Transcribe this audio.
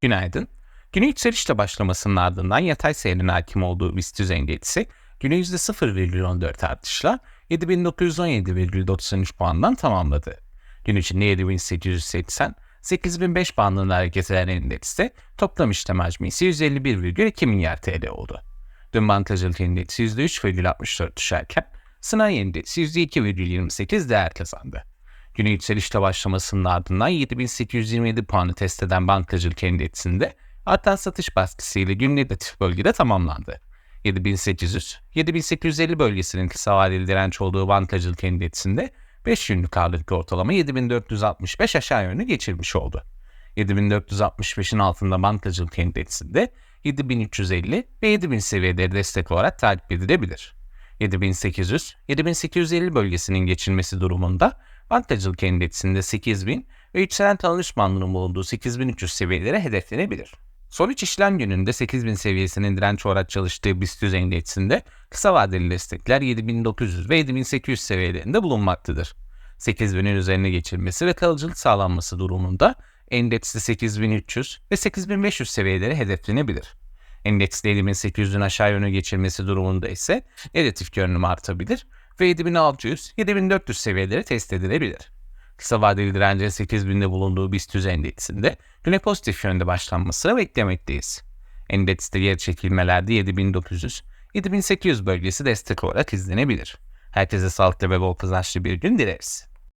Günaydın. Güne yükselişle başlamasının ardından yatay seyrin hakim olduğu BIST 100 endeksi güne %0,14 artışla 7917,93 puandan tamamladı. Gün içinde 7880, 8005 bandında hareket eden endekste toplam işlem hacmi ise 151,2 milyar TL oldu. Dün bankacılık endeksi %3,64 düşerken sanayi endeksi %2,28 değer kazandı. Güne yükselişle başlamasının ardından 7827 puanı test eden bankacılık endeksinde artan satış baskısıyla gün negatif bölgede tamamlandı. 7800, 7850 bölgesinin kısa vadeli direnç olduğu bankacılık endeksinde 5 günlük ağırlıklı ortalama 7465 aşağı yönlü geçirmiş oldu. 7465'in altında bankacılık endeksinde 7350 ve 7000 seviyeleri destek olarak takip edilebilir. 7800, 7850 bölgesinin geçilmesi durumunda bankacılık endeksinde 8000 ve yükselen tanınış bandının bulunduğu 8300 seviyeleri hedeflenebilir. Son 3 işlem gününde 8000 seviyesinin direnç olarak çalıştığı BIST 100 endeksinde kısa vadeli destekler 7900 ve 7800 seviyelerinde bulunmaktadır. 8000'in üzerine geçilmesi ve kalıcılık sağlanması durumunda endekste 8300 ve 8500 seviyeleri hedeflenebilir. Endekste 7800'ün aşağı yönü geçilmesi durumunda ise negatif görünüm artabilir ve 7600-7400 seviyeleri test edilebilir. Kısa vadeli direncin 8000'de bulunduğu BIST 100 endeksinde güne pozitif yönde başlanmasını beklemekteyiz. Endekste geri çekilmelerde 7900-7800 bölgesi destek olarak izlenebilir. Herkese sağlıklı ve bol kazançlı bir gün dileriz.